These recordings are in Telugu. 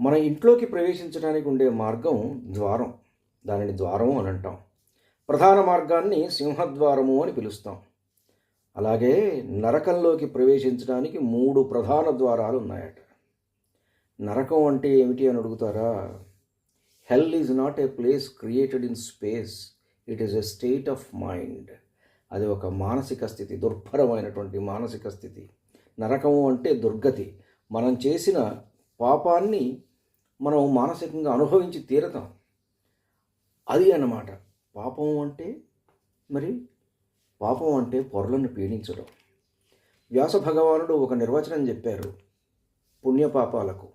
మన ఇంట్లోకి ప్రవేశించడానికి ఉండే మార్గం ద్వారం. దానిని ద్వారం అని అంటాం. ప్రధాన మార్గాన్ని సింహద్వారము అని పిలుస్తాం. అలాగే నరకంలోకి ప్రవేశించడానికి మూడు ప్రధాన ద్వారాలు ఉన్నాయట. నరకం అంటే ఏమిటి అని అడుగుతారా? Hell is not a place created in space it is a state of mind అది ఒక మానసిక స్థితి దుర్భరమైనటువంటి మానసిక స్థితి. నరకము అంటే దుర్గతి. మనం చేసిన పాపాన్ని మనం మానసికంగా అనుభవించి తీరతాం. అది అన్నమాట. పాపం అంటే మరి పాపం అంటే పొరలను పీడించడం. వ్యాస భగవానుడు ఒక నిర్వచనం చెప్పారు పుణ్యపాపాలకు.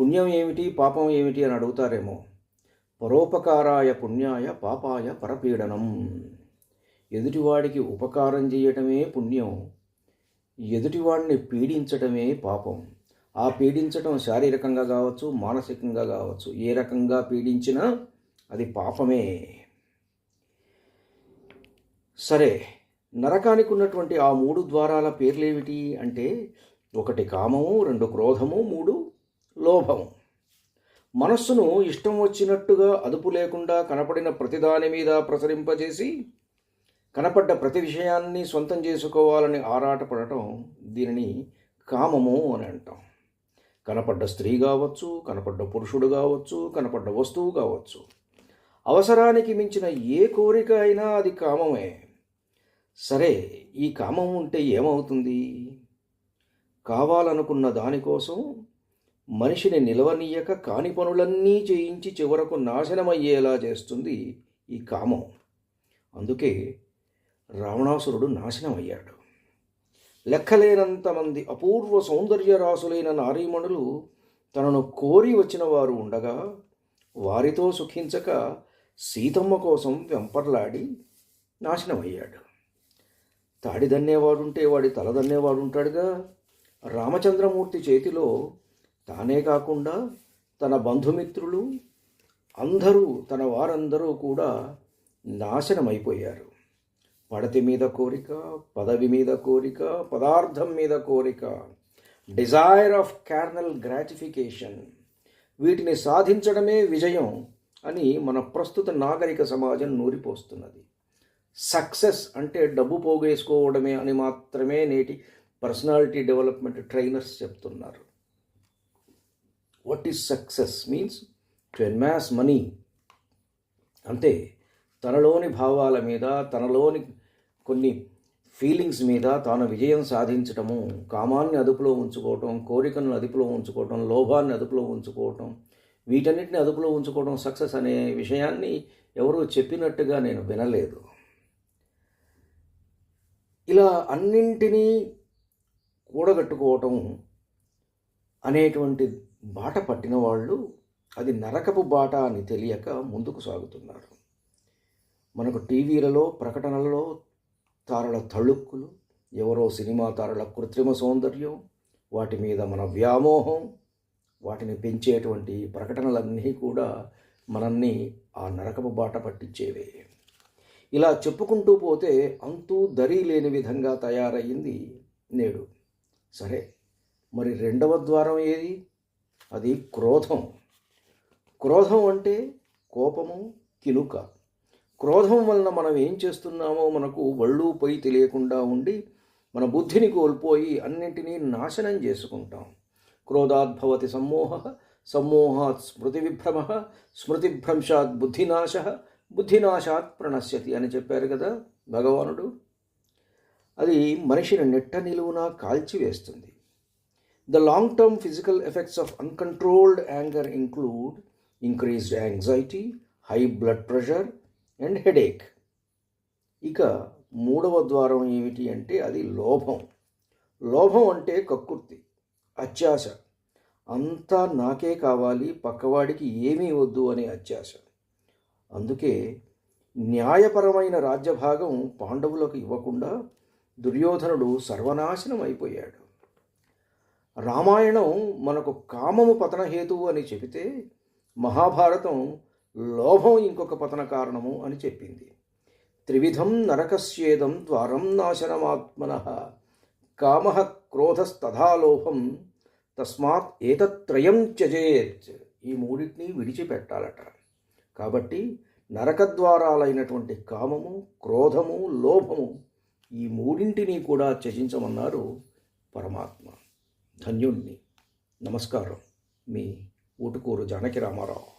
పుణ్యం ఏమిటి? పాపం ఏమిటి అని అడుగుతారేమో. పరోపకారాయ పుణ్యాయ పాపాయ పరపీడనం. ఎదుటివాడికి ఉపకారం చేయటమే పుణ్యం. ఎదుటివాడిని పీడించటమే పాపం. ఆ పీడించటం శారీరకంగా కావచ్చు మానసికంగా కావచ్చు ఏ రకంగా పీడించినా అది పాపమే. సరే నరకానికి ఉన్నటువంటి ఆ మూడు ద్వారాల పేర్లేమిటి అంటే ఒకటి కామము రెండు క్రోధము మూడు లోభము. మనస్సును ఇష్టం వచ్చినట్టుగా అదుపు లేకుండా కనపడిన ప్రతిదాని మీద ప్రసరింపజేసి కనపడ్డ ప్రతి విషయాన్ని సొంతం చేసుకోవాలని ఆరాటపడటం దీనిని కామము అని అంటాం. కనపడ్డ స్త్రీ కావచ్చు కనపడ్డ పురుషుడు కావచ్చు కనపడ్డ వస్తువు కావచ్చు. అవసరానికి మించిన ఏ కోరిక అయినా అది కామమే. సరే ఈ కామం ఉంటే ఏమవుతుంది? కావాలనుకున్న దానికోసం మనిషిని నిలవనీయక కాని పనులన్నీ చేయించి చివరకు నాశనమయ్యేలా చేస్తుంది ఈ కామం. అందుకే రావణాసురుడు నాశనమయ్యాడు. లెక్కలేనంత మంది అపూర్వ సౌందర్య రాసులైన నారీమణులు తనను కోరి వచ్చిన వారు ఉండగా వారితో సుఖించక సీతమ్మ కోసం వెంపర్లాడి నాశనమయ్యాడు. తాడి దన్నేవాడుంటే వాడి తల దన్నేవాడు ఉంటాడుగా రామచంద్రమూర్తి చేతిలో తానే కాకుండా తన బంధుమిత్రులు అందరూ తన వారందరూ కూడా నాశనమైపోయారు. పడతి మీద కోరిక పదవి మీద కోరిక పదార్థం మీద కోరిక డిజైర్ ఆఫ్ క్యార్నల్ గ్రాటిఫికేషన్. వీటిని సాధించడమే విజయం అని మన ప్రస్తుత నాగరిక సమాజం నూరిపోస్తున్నది. సక్సెస్ అంటే డబ్బు పోగేసుకోవడమే అని మాత్రమే నేటి పర్సనాలిటీ డెవలప్మెంట్ ట్రైనర్స్ చెప్తున్నారు. What is success means to amass money అంతే తనలోని భావాల మీద తనలోని కొన్ని ఫీలింగ్స్ మీద తాను విజయం సాధించటము కామాన్ని అదుపులో ఉంచుకోవటం కోరికలను అదుపులో ఉంచుకోవటం లోభాన్ని అదుపులో ఉంచుకోవటం వీటన్నిటిని అదుపులో ఉంచుకోవడం సక్సెస్ అనే విషయాన్ని ఎవరూ చెప్పినట్టుగా నేను వినలేదు. ఇలా అన్నింటినీ కూడగట్టుకోవటం అనేటువంటి బాట పట్టిన వాళ్ళు అది నరకపు బాట అని తెలియక ముందుకు సాగుతున్నారు. మనకు టీవీలలో ప్రకటనలలో తారల తళుక్కులు ఎవరో సినిమా తారల కృత్రిమ సౌందర్యం వాటి మీద మన వ్యామోహం వాటిని పెంచేటువంటి ప్రకటనలన్నీ కూడా మనల్ని ఆ నరకపు బాట పట్టించేవే. ఇలా చెప్పుకుంటూ పోతే అంతూ దరి లేని విధంగా తయారయ్యింది నేడు. సరే మరి రెండవ ద్వారం ఏది? అది క్రోధం. క్రోధం అంటే కోపము కినుక క్రోధం వలన మనం ఏం చేస్తున్నామో మనకు వళ్ళు పై తెలియకుండా ఉండి మన బుద్ధిని కోల్పోయి అన్నింటినీ నాశనం చేసుకుంటాం. క్రోధాద్భవతి సమ్మోహ సమ్మోహాత్ స్మృతి విభ్రమ స్మృతిభ్రంశాత్ బుద్ధినాశ బుద్ధినాశాత్ ప్రణశ్యతి అని చెప్పారు కదా భగవానుడు. అది మనిషిని నెట్ట నిలువున కాల్చివేస్తుంది the long term physical effects of uncontrolled anger include increased anxiety high blood pressure and headache ఇక మూడవ ద్వారం ఏమిటి అంటే అది లోభం. లోభం అంటే కక్కుర్తి అత్యాశ. అంతా నాకే కావాలి పక్కవాడికి ఏమీ వద్దు అనే అత్యాశ. అందుకే న్యాయపరమైన రాజ్యభాగం పాండవులకు ఇవ్వకుండా దుర్యోధనుడు సర్వనాశనం అయిపోయాడు. రామాయణం మనకు కామము పతన హేతువు అని చెబితే మహాభారతం లోభం ఇంకొక పతన కారణము అని చెప్పింది. త్రివిధం నరకస్యేదం ద్వారం నాశనమాత్మన కామ క్రోధస్తథా లోభం తస్మాత్ ఏతత్రయం త్యజేత్ ఈ మూడింటిని విడిచిపెట్టాలట. కాబట్టి నరకద్వారాలైనటువంటి కామము క్రోధము లోభము ఈ మూడింటిని కూడా త్యజించమన్నారు పరమాత్మ. ధన్యుణ్ణి. నమస్కారం. మీ ఊటుకూరు జానకి రామారావు.